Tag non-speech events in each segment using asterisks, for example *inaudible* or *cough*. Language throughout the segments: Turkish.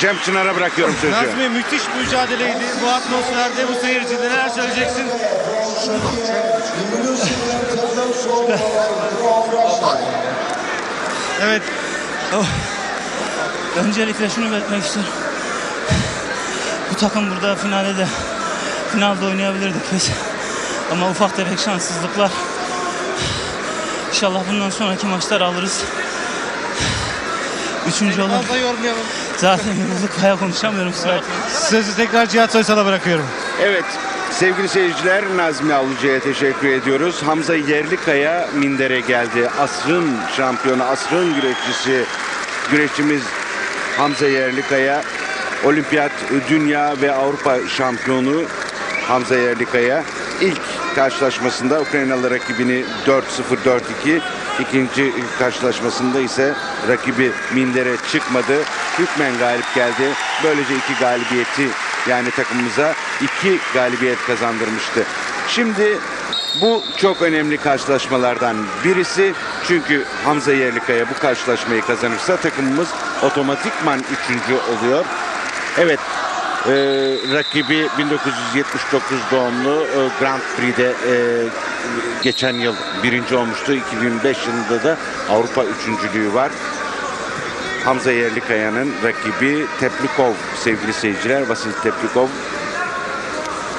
Cem Çınar'a bırakıyorum sözü. Nazmi müthiş mücadeleydi. Bu atmosferde bu seyircide neler söyleyeceksin? Evet. Öncelikle şunu belirtmek istiyorum. Bu takım burada finalde de finalde oynayabilirdik biz. Ama ufak tefek şanssızlıklar. İnşallah bundan sonraki maçlar alırız. Üçüncü olur. Fazla yormayalım. Zaten yorulduk bayağı konuşamıyorum sürekli. Sözü tekrar Cihat Soysal'a bırakıyorum. Evet sevgili seyirciler Nazmi Avlıcı'ya teşekkür ediyoruz. Hamza Yerlikaya mindere geldi. Asrın şampiyonu, asrın güreşçisi, güreşçimiz Hamza Yerlikaya. Olimpiyat, dünya ve Avrupa şampiyonu Hamza Yerlikaya. ilk karşılaşmasında Ukraynalı rakibini 4-0-4-2 ikinci karşılaşmasında ise rakibi mindere çıkmadı. Hükmen galip geldi. Böylece iki galibiyeti yani takımımıza iki galibiyet kazandırmıştı. Şimdi bu çok önemli karşılaşmalardan birisi. Çünkü Hamza Yerlikaya bu karşılaşmayı kazanırsa takımımız otomatikman üçüncü oluyor. Evet ee, rakibi 1979 doğumlu e, Grand Prix'de e, geçen yıl birinci olmuştu. 2005 yılında da Avrupa üçüncülüğü var. Hamza Yerlikaya'nın rakibi Teplikov sevgili seyirciler. Vasil Teplikov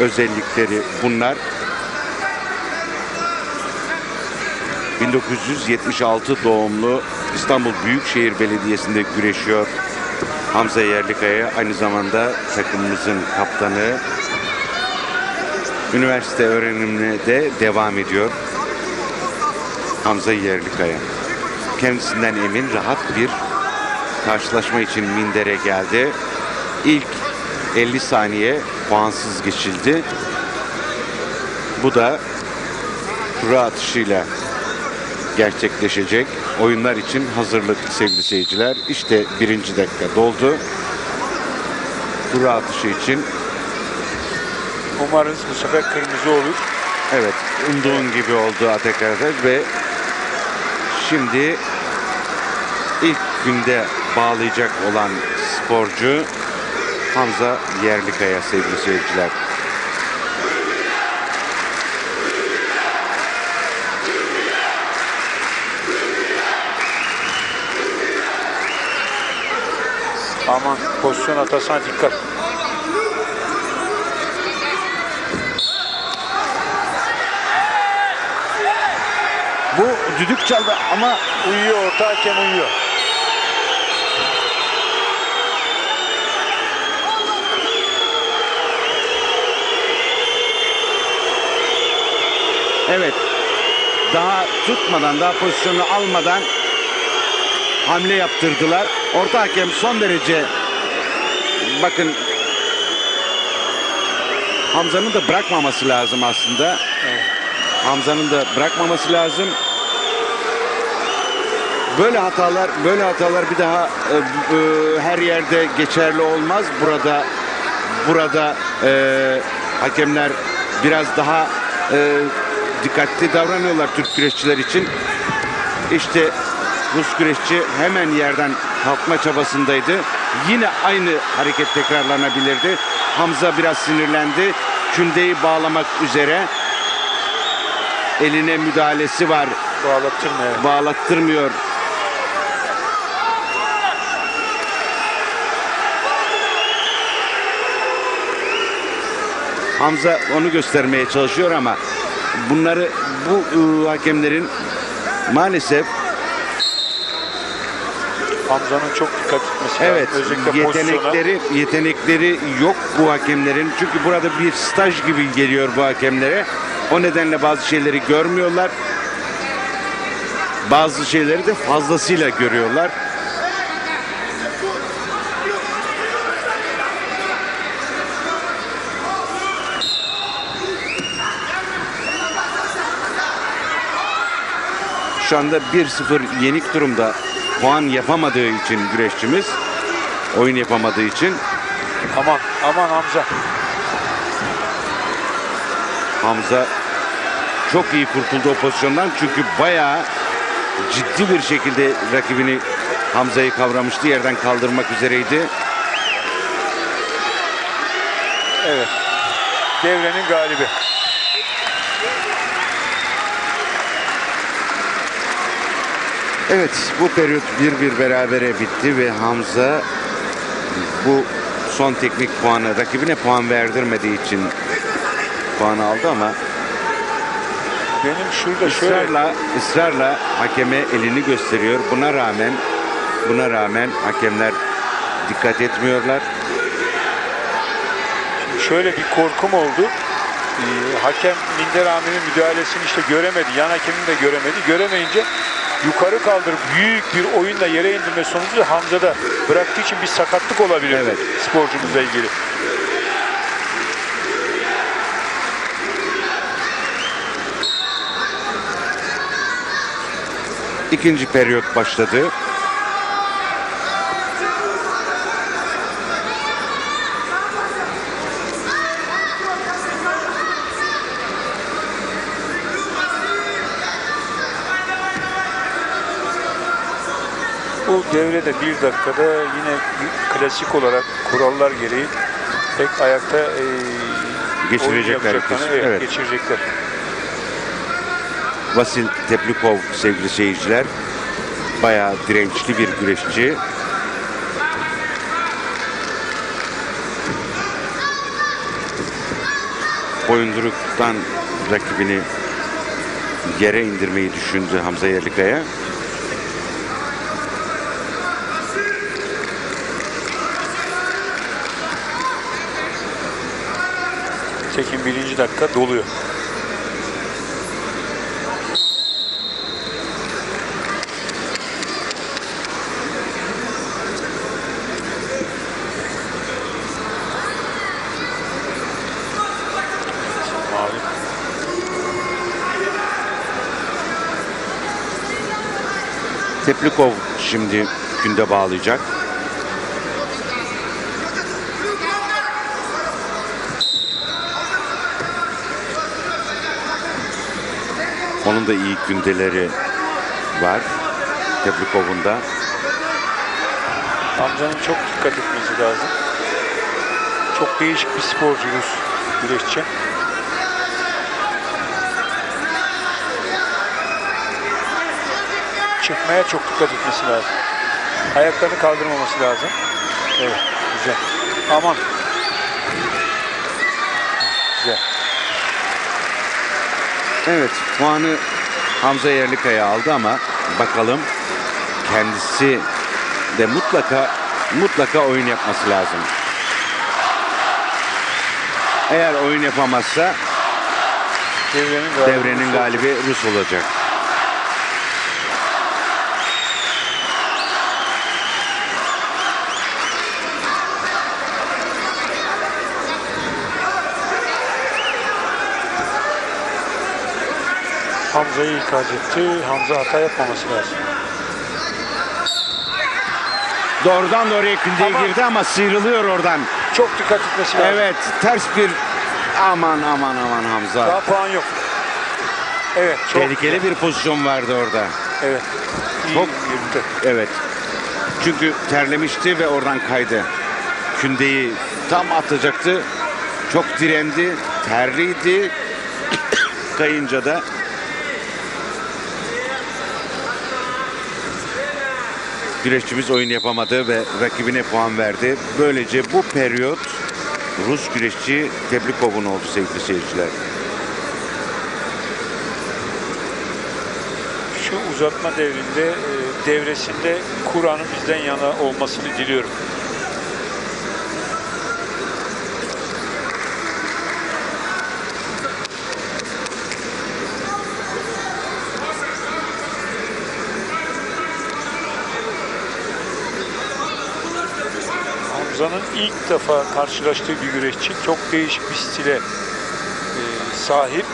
özellikleri bunlar. 1976 doğumlu İstanbul Büyükşehir Belediyesi'nde güreşiyor. Hamza Yerlikaya aynı zamanda takımımızın kaptanı. Üniversite öğrenimine de devam ediyor. Hamza Yerlikaya. Kendisinden emin rahat bir karşılaşma için Minder'e geldi. İlk 50 saniye puansız geçildi. Bu da kura atışıyla gerçekleşecek oyunlar için hazırlık sevgili seyirciler. İşte birinci dakika doldu. Kura atışı için Umarız bu sefer kırmızı olur. evet umduğun gibi oldu Atek ve şimdi ilk günde bağlayacak olan sporcu Hamza Yerlikaya sevgili seyirciler. Aman pozisyon hatasına dikkat. Bu düdük çaldı ama Uyuyor orta hakem uyuyor. Evet. Daha tutmadan, daha pozisyonu almadan hamle yaptırdılar. Orta hakem son derece bakın Hamza'nın da bırakmaması lazım aslında. Hamza'nın da bırakmaması lazım. Böyle hatalar, böyle hatalar bir daha e, e, her yerde geçerli olmaz. Burada burada e, hakemler biraz daha e, dikkatli davranıyorlar Türk güreşçiler için. İşte Rus güreşçi hemen yerden kalkma çabasındaydı. Yine aynı hareket tekrarlanabilirdi. Hamza biraz sinirlendi. Kündeyi bağlamak üzere. Eline müdahalesi var. Bağlattırmıyor. Bağlattırmıyor. Hamza onu göstermeye çalışıyor ama bunları bu ıı, hakemlerin maalesef Hamza'nın çok dikkat etmesi evet lazım. Özellikle pozisyona. yetenekleri yetenekleri yok bu hakemlerin. Çünkü burada bir staj gibi geliyor bu hakemlere. O nedenle bazı şeyleri görmüyorlar. Bazı şeyleri de fazlasıyla görüyorlar. Şu anda 1-0 yenik durumda puan yapamadığı için güreşçimiz oyun yapamadığı için aman aman Hamza Hamza çok iyi kurtuldu o pozisyondan çünkü bayağı ciddi bir şekilde rakibini Hamza'yı kavramıştı yerden kaldırmak üzereydi. Evet. Devrenin galibi. Evet bu periyot 1-1 berabere bitti ve Hamza bu son teknik puanı rakibine puan verdirmediği için puan aldı ama Benim şurada şöyle ısrarla ısrarla hakeme elini gösteriyor. Buna rağmen buna rağmen hakemler dikkat etmiyorlar. şöyle bir korkum oldu. Ee, hakem Minder Amir'in müdahalesini işte göremedi. Yan hakemin de göremedi. Göremeyince yukarı kaldırıp büyük bir oyunla yere indirme sonucu da Hamza'da bıraktığı için bir sakatlık olabilir Evet. sporcumuzla ilgili. İkinci periyot başladı. Bu devrede bir dakikada yine klasik olarak kurallar gereği tek ayakta e, Geçirecekler. Evet, Evet. geçirecekler. Vasil Teplikov sevgili seyirciler. Bayağı dirençli bir güreşçi. Boyunduruktan rakibini yere indirmeyi düşündü Hamza Yerlikaya. Tekin birinci dakika doluyor. Teplikov şimdi günde bağlayacak. Onun da iyi gündeleri var. Teplikov'un da. Hamza'nın çok dikkat etmesi lazım. Çok değişik bir sporcu Rus güreşçi. Çıkmaya çok dikkat etmesi lazım. Ayaklarını kaldırmaması lazım. Evet, güzel. Aman. Evet puanı Hamza Yerlikaya aldı ama bakalım kendisi de mutlaka mutlaka oyun yapması lazım. Eğer oyun yapamazsa Devrenin galibi. devrenin galibi Rus olacak. Hamza'yı ikaz etti. Hamza hata yapmaması lazım. Doğrudan doğruya kündeye Ama- girdi ama sıyrılıyor oradan. Çok dikkat etmesi lazım. Evet ters bir aman aman aman Hamza. Daha puan yok. Evet, çok Tehlikeli bir pozisyon vardı orada. Evet. İyi Çok- yürüdü. Evet. Çünkü terlemişti ve oradan kaydı. Kündeyi tam atacaktı. Çok direndi. Terliydi. *coughs* Kayınca da güreşçimiz oyun yapamadı ve rakibine puan verdi. Böylece bu periyot Rus güreşçi Teblikov'un oldu sevgili seyirciler. Şu uzatma devrinde e, devresinde Kur'an'ın bizden yana olmasını diliyorum. Hamza'nın ilk defa karşılaştığı bir güreşçi çok değişik bir stile e, sahip.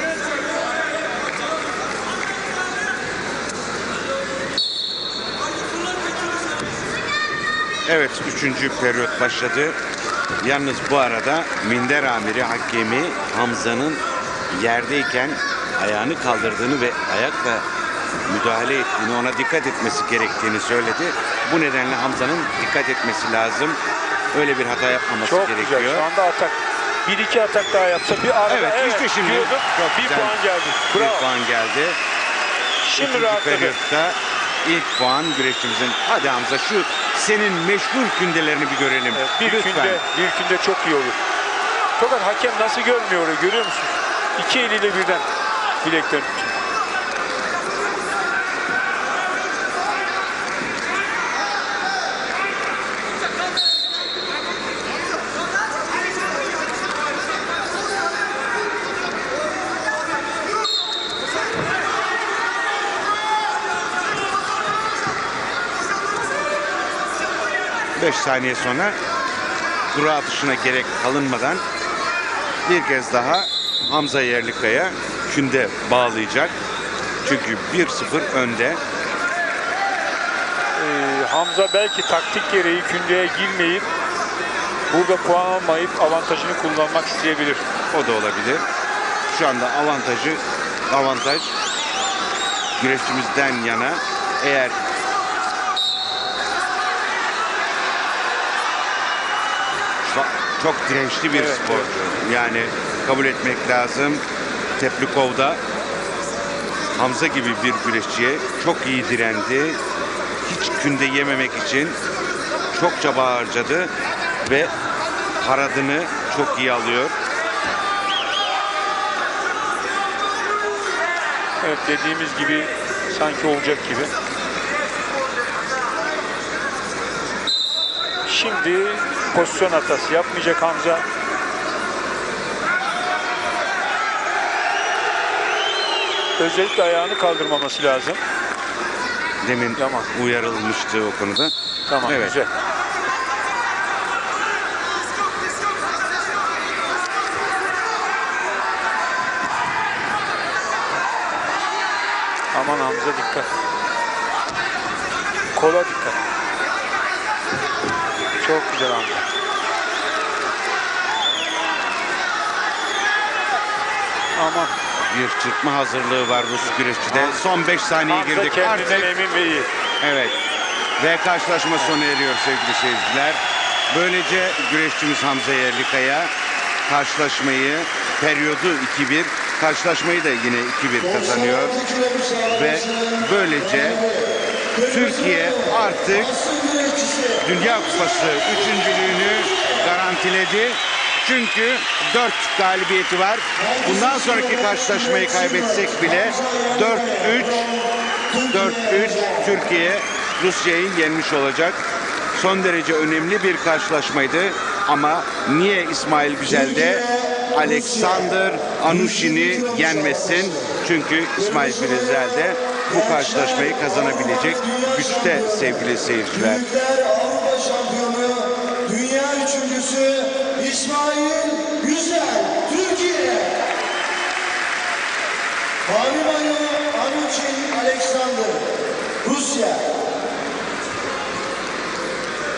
Evet, üçüncü periyot başladı. Yalnız bu arada Minder Amiri hakemi Hamza'nın yerdeyken ayağını kaldırdığını ve ayakla müdahale ettiğini, ona dikkat etmesi gerektiğini söyledi. Bu nedenle Hamza'nın dikkat etmesi lazım. Öyle bir hata yapmaması Çok gerekiyor. güzel. Şu anda atak. bir iki atak daha yapsa bir arada Evet, işte şimdi diyordum. çok bir güzel. puan geldi. Bir Bravo. puan geldi. Şimdi İkinci rahatladı. ilk puan güreşçimizin. Hadi Hamza şu senin meşhur kündelerini bir görelim. Evet, bir Lütfen. günde bir günde çok iyi olur. Fakat hakem nasıl görmüyor görüyor musun? İki eliyle birden bileklerini tutuyor. Beş saniye sonra dura atışına gerek kalınmadan bir kez daha Hamza Yerlikaya künde bağlayacak. Çünkü 1-0 önde. Ee, Hamza belki taktik gereği kündeye girmeyip burada puan almayıp avantajını kullanmak isteyebilir. O da olabilir. Şu anda avantajı avantaj güreşçimizden yana. Eğer çok, dirençli bir Evet, sporcu. Yani kabul etmek lazım. Teplikov'da Hamza gibi bir güreşçiye çok iyi direndi. Hiç künde yememek için çok çaba harcadı ve paradını çok iyi alıyor. Evet dediğimiz gibi sanki olacak gibi. Şimdi pozisyon hatası yapmayacak Hamza. Özellikle ayağını kaldırmaması lazım. Demin Tamam. uyarılmıştı o konuda. Tamam Evet. güzel. Aman Hamza dikkat. Kola dikkat. Çok güzel Hamza. Aman. Bir çırpma hazırlığı var Rus güreşçide. Son 5 saniye Hamza girdik. Artık emin ve iyi. evet. Ve karşılaşma sona eriyor sevgili seyirciler. Böylece güreşçimiz Hamza Yerlikaya karşılaşmayı periyodu 2-1 karşılaşmayı da yine 2-1 kazanıyor. Ve böylece Türkiye artık Dünya Kupası üçüncülüğünü garantiledi. Çünkü 4 galibiyeti var. Bundan sonraki karşılaşmayı kaybetsek bile 4-3 4-3 Türkiye Rusya'yı yenmiş olacak. Son derece önemli bir karşılaşmaydı. Ama niye İsmail Güzel de Alexander Anushin'i yenmesin? Çünkü İsmail Güzel de bu karşılaşmayı kazanabilecek güçte sevgili seyirciler. Dünya üçüncüsü İsmail Güzel, Türkiye. Havimanı Anuchin Alexander, Rusya.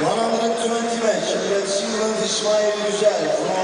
120 match against England İsmail Güzel.